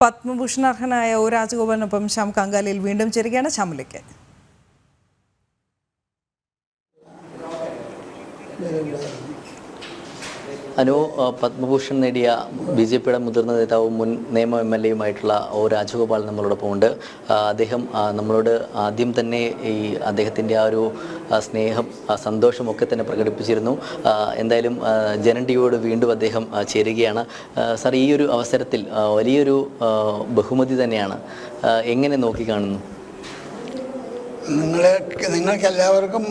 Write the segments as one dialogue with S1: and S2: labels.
S1: പത്മഭൂഷൺ അർഹനായ ഒ രാജഗോപാലിനൊപ്പം ശ്യാം കങ്കാലിയിൽ വീണ്ടും ചേരുകയാണ്. ശ്യാമിലേക്ക്
S2: അനു പത്മഭൂഷൺ നേടിയ ബി ജെ പിയുടെ മുതിർന്ന നേതാവും മുൻ നിയമ എം എൽ എയുമായിട്ടുള്ള ഒ രാജഗോപാൽ നമ്മളോടൊപ്പം ഉണ്ട്. അദ്ദേഹം നമ്മളോട് ആദ്യം തന്നെ ഈ അദ്ദേഹത്തിന്റെ ആ ഒരു സ്നേഹം സന്തോഷമൊക്കെ തന്നെ പ്രകടിപ്പിച്ചിരുന്നു. എന്തായാലും ജനൻ വീണ്ടും അദ്ദേഹം ചേരുകയാണ്. സാർ ഈ ഒരു അവസരത്തിൽ വലിയൊരു ബഹുമതി തന്നെയാണ്. എങ്ങനെ നോക്കിക്കാണുന്നു
S3: നിങ്ങളെ നിങ്ങൾക്ക് എല്ലാവർക്കും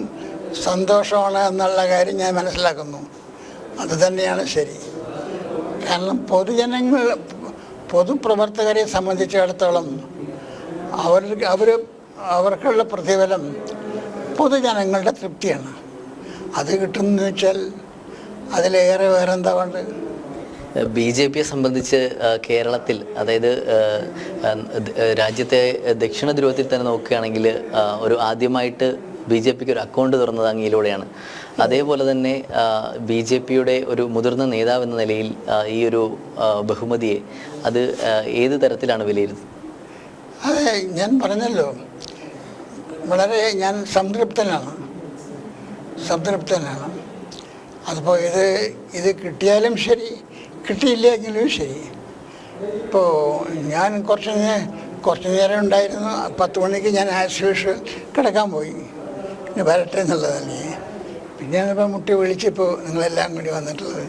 S3: സന്തോഷമാണ് എന്നുള്ള കാര്യം ഞാൻ മനസ്സിലാക്കുന്നു. അത് തന്നെയാണ് ശരി. കാരണം പൊതുജനങ്ങൾ പൊതുപ്രവർത്തകരെ സംബന്ധിച്ചിടത്തോളം അവർ അവർ അവർക്കുള്ള പ്രതിഫലം പൊതുജനങ്ങളുടെ തൃപ്തിയാണ്. അത് കിട്ടുമെന്ന് വെച്ചാൽ അതിലേറെ വേറെ എന്താ വേണ്ടത്
S2: ബി ജെ പിയെ സംബന്ധിച്ച് കേരളത്തിൽ അതായത് രാജ്യത്തെ ദക്ഷിണ ധ്രുവത്തിൽ തന്നെ നോക്കുകയാണെങ്കിൽ ഒരു ആദ്യമായിട്ട് ബി ജെ പിക്ക് ഒരു അക്കൗണ്ട് തുറന്നത് അങ്ങയിലൂടെയാണ്. അതേപോലെ തന്നെ ബി ജെ പിയുടെ ഒരു മുതിർന്ന നേതാവ് എന്ന നിലയിൽ ഈ ഒരു ബഹുമതിയെ അത് ഏത് തരത്തിലാണ് വിലയിരുത്തുന്നത്?
S3: അതെ ഞാൻ പറഞ്ഞല്ലോ. വളരെ ഞാൻ സംതൃപ്തനാണ്. സംതൃപ്തനാണ്. അതിപ്പോൾ ഇത് ഇത് കിട്ടിയാലും ശരി കിട്ടിയില്ലെങ്കിലും ശരി. ഇപ്പോൾ ഞാൻ കുറച്ച് കുറച്ച് നേരം ഉണ്ടായിരുന്നു. പത്ത് മണിക്ക് ഞാൻ ആസ് യൂഷ്വൽ കിടക്കാൻ പോയി. വരട്ടെ എന്നുള്ളതാണ് പിന്നെയാണ് ഇപ്പോൾ മുട്ടി വിളിച്ചിപ്പോൾ നിങ്ങളെല്ലാം കൂടി വന്നിട്ടുള്ളത്.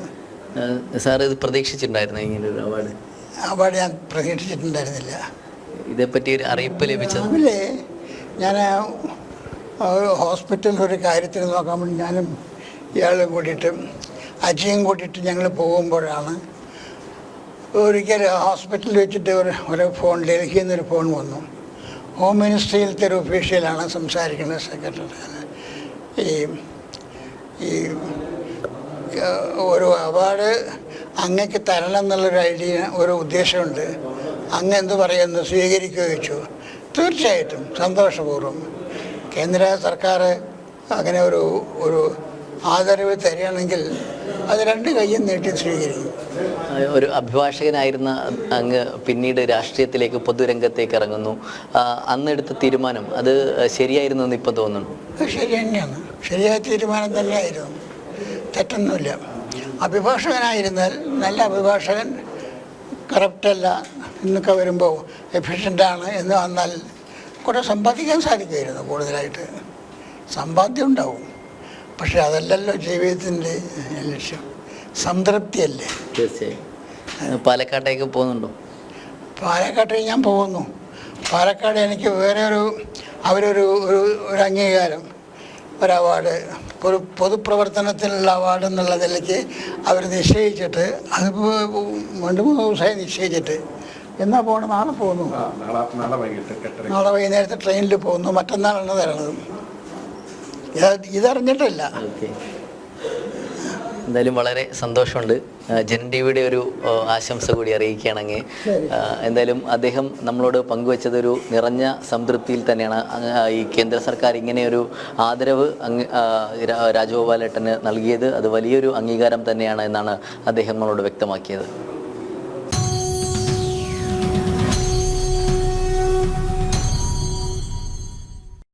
S2: സാർ ഇത് പ്രതീക്ഷിച്ചിട്ടുണ്ടായിരുന്നു ഇങ്ങനെ ഒരു അവാർഡ്?
S3: അവാർഡ് ഞാൻ പ്രതീക്ഷിച്ചിട്ടുണ്ടായിരുന്നില്ല.
S2: ഇതേപ്പറ്റി ഒരു അറിയിപ്പ് ലഭിച്ചത്?
S3: രാവിലെ ഞാൻ ഹോസ്പിറ്റലിൽ ഒരു കാര്യത്തിന് നോക്കാൻ വേണ്ടി ഞാനും ഇയാളും കൂടിയിട്ട് അജയും കൂടിയിട്ട് ഞങ്ങൾ പോകുമ്പോഴാണ് ഒരിക്കൽ ഹോസ്പിറ്റലിൽ വെച്ചിട്ട് ഒരു ഒരു ഫോൺ ഡൽഹിയിൽ നിന്നൊരു ഫോൺ വന്നു. ഹോം മിനിസ്ട്രിയിലത്തെ ഒരു ഒഫീഷ്യലാണ് സംസാരിക്കുന്നത് സെക്രട്ടറി ഈ ഈ ഒരു അവാർഡ് അങ്ങക്ക് തരണം എന്നുള്ളൊരു ഐഡിയ ഒരു ഉദ്ദേശമുണ്ട്. അങ്ങ് എന്ത് പറയുന്നു? സ്വീകരിക്കുകയോ വെച്ചു തീർച്ചയായിട്ടും സന്തോഷപൂർവം. കേന്ദ്ര സർക്കാർ അങ്ങനെ ഒരു ഒരു ആദരവ് തരികയാണെങ്കിൽ അത് രണ്ട് കയ്യും നീട്ടി സ്വീകരിക്കും.
S2: ഒരു അഭിഭാഷകനായിരുന്ന അങ്ങ് പിന്നീട് രാഷ്ട്രീയത്തിലേക്ക് പൊതുരംഗത്തേക്ക് ഇറങ്ങുന്നു. അന്ന് എടുത്ത തീരുമാനം അത് ശരിയായിരുന്നു എന്ന് ഇപ്പം തോന്നുന്നു?
S3: ശരി തന്നെയാണ്. ശരിയായ തീരുമാനം തന്നെയായിരുന്നു. തെറ്റൊന്നുമില്ല. അഭിഭാഷകനായിരുന്നാൽ നല്ല അഭിഭാഷകൻ കറപ്റ്റല്ല എന്നൊക്കെ വരുമ്പോൾ എഫിഷ്യന്റാണ് എന്ന് വന്നാൽ കുറേ സമ്പാദിക്കാൻ സാധിക്കുമായിരുന്നു കൂടുതലായിട്ട്. സമ്പാദ്യം ഉണ്ടാവും. പക്ഷേ അതല്ലല്ലോ ജീവിതത്തിന്റെ ലക്ഷ്യം. സംതൃപ്തിയല്ലേ?
S2: തീർച്ചയായും. പാലക്കാട്ടേക്ക് പോകുന്നുണ്ടോ?
S3: പാലക്കാട്ടേക്ക് ഞാൻ പോകുന്നു. പാലക്കാട് എനിക്ക് വേറെ ഒരു അവരൊരു ഒരു ഒരു അംഗീകാരം ഒരു അവാർഡ് ഒരു പൊതുപ്രവർത്തനത്തിനുള്ള അവാർഡ് എന്നുള്ള നിലയ്ക്ക് അവർ നിശ്ചയിച്ചിട്ട് അതിപ്പോൾ രണ്ട് മൂന്ന് ദിവസമായി നിശ്ചയിച്ചിട്ട് എന്നാ പോകണം നാളെ പോകുന്നു.
S4: നാളെ നാളെ വൈകിട്ട് എട്ടര
S3: നാളെ വൈകുന്നേരത്തെ ട്രെയിനിൽ പോകുന്നു മറ്റന്നാളാണ് തരണത് ഇത് ഇതറിഞ്ഞിട്ടില്ല.
S2: ഓക്കെ. എന്തായാലും വളരെ സന്തോഷമുണ്ട്. ജൻ ടി ഒരു ആശംസ കൂടി അറിയിക്കുകയാണെങ്കിൽ എന്തായാലും അദ്ദേഹം നമ്മളോട് പങ്കുവച്ചത് ഒരു നിറഞ്ഞ സംതൃപ്തിയിൽ തന്നെയാണ്. ഈ കേന്ദ്ര സർക്കാർ ഇങ്ങനെ ഒരു ആദരവ് രാജഗോപാലേട്ടന് നൽകിയത് അത് വലിയൊരു അംഗീകാരം തന്നെയാണ് എന്നാണ് അദ്ദേഹം നമ്മളോട് വ്യക്തമാക്കിയത്.